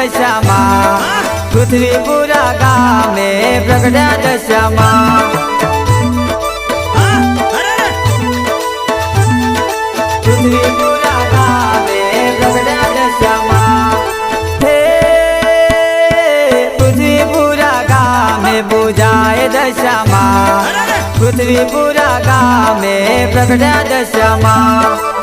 દશામાં પૃથ્વીપુરા ગામે પ્રગટ્યા દશામાં પૃથ્વીપુરા ગામે પ્રગટ્યા દશામાં હે પૃથ્વીપુરા ગામે પૂજાય દશામાં પૃથ્વીપુરા ગામે પ્રગટ્યા દશામાં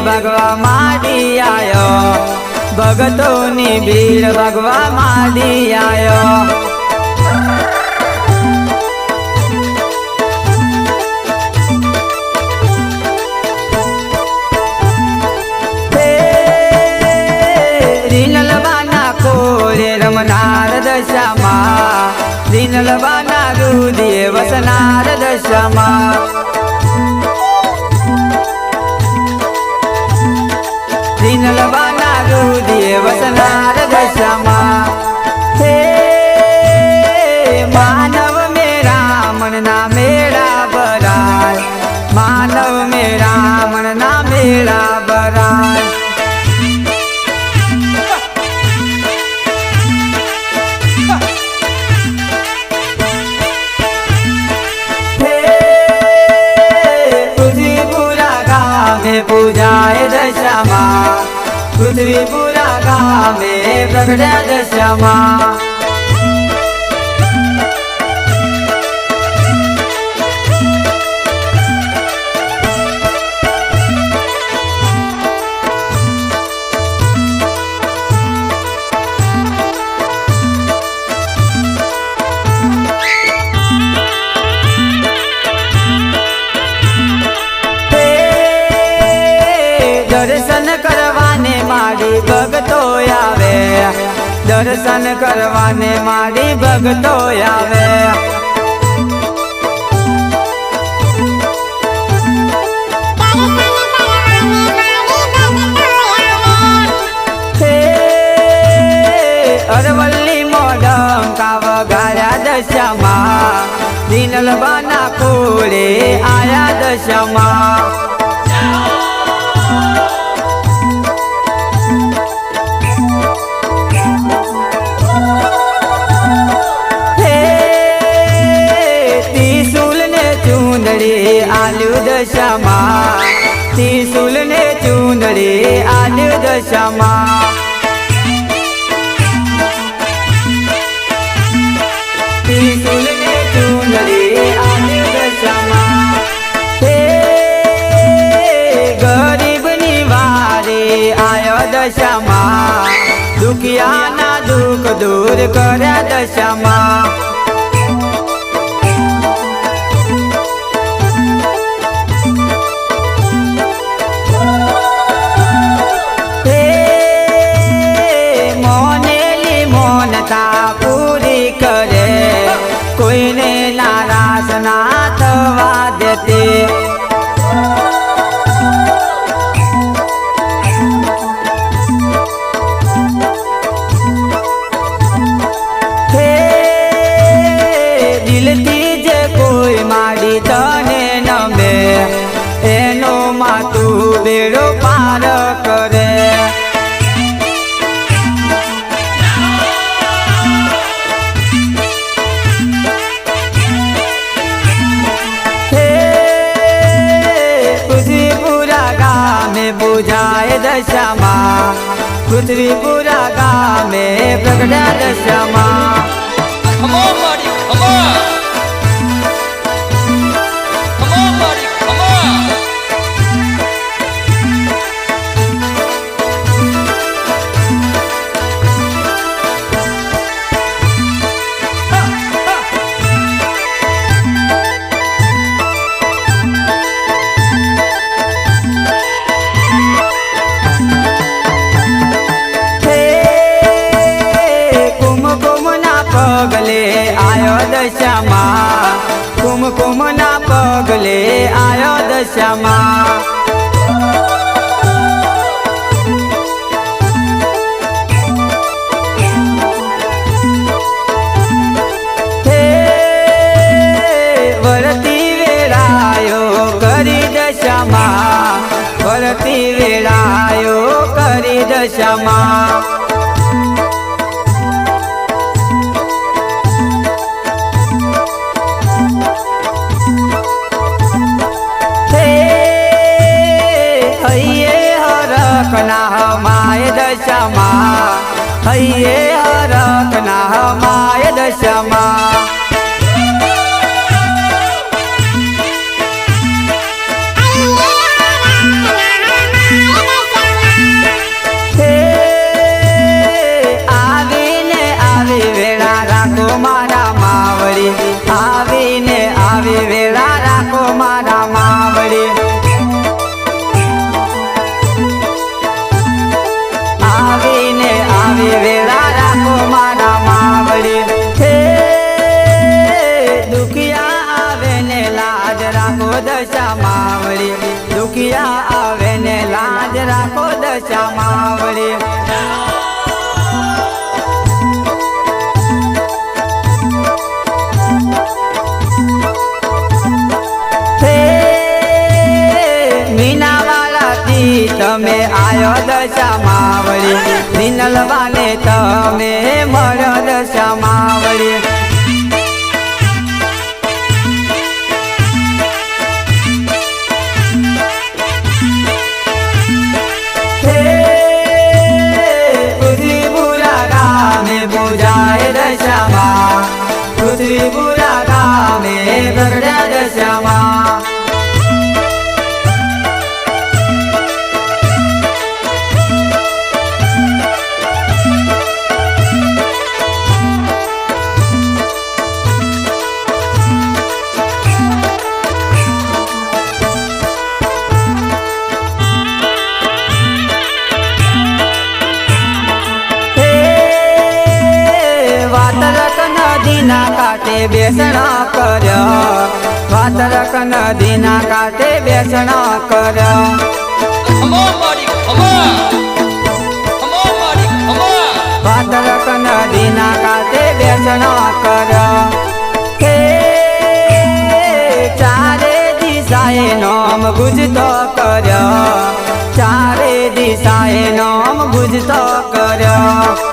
ભગવા માડી આયો. ભગતોની ભીડ ભગવા માડી આયો. રમનાર દશામાં. રીનલવાના રુદિએ વસનાર દશામાં. દશામાં દર્શન કરવાને મારી ભગતો આવે. દર્શન કરવાને મારી ભગતો આવે. અરવલ્લી મોડમ કાવ ગાયા દશામાં દિનલબાના કોળે આયા દશામાં. હે ગરીબની વારે આયો દશામાં. દુખિયાના દુઃખ દૂર કર્યા દશામાં. દશામાં પૃથ્વીપુરા ગામે પ્રગટ્યા દશામાં કુમકુમના પગલે આયો દશામાં. હૈયે હરકના માય દશામાં. તમે આયો દશા માવળી મિનલવાને તમે મર દશા માવડી નદીના કાંઠે બેસણ કર્યો. વાતરક નદીના કાંઠે બેસણ કર્યો. વાતરક નદીના કાંઠે બેસણ કર્યો. દિશાએ નામ ગુજતો કર્યો. ચારે દિશાએ નામ ગુજતો કર્યો.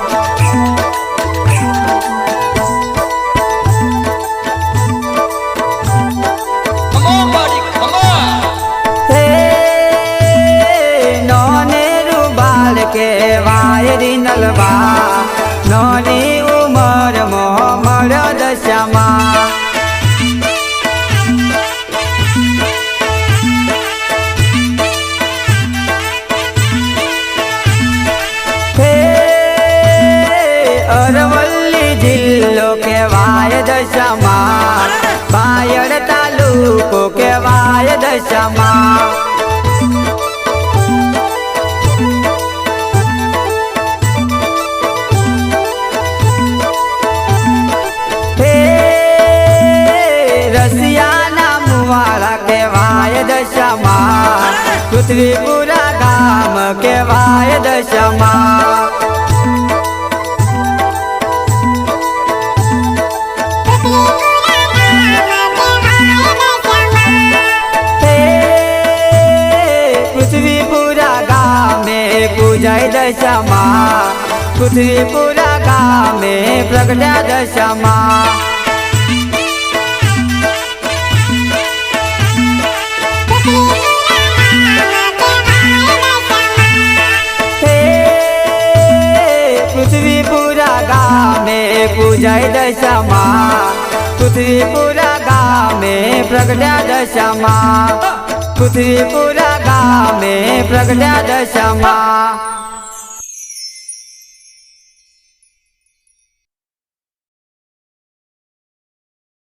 કેવાય રીનલવા. નોની ઉમર મોમર દશામાં. હે અરવલ્લી જિલ્લો કેવાય દશામાં. બાયડ તાલુકો કેવાય દશામાં. દશામાં પૃથ્વીપુરા ગામ કેવાય દશમા. પૂજાય દશમા પૃથ્વીપુરા ગામે પ્રગટ્યા દશામાં. પૃથ્વીપુરા ગામે પૂજાય દશામાં પૃથ્વીપુરા ગામે પ્રગટ્યા દશામાં પૃથ્વીપુરા ગામે પ્રગટ્યા દશામાં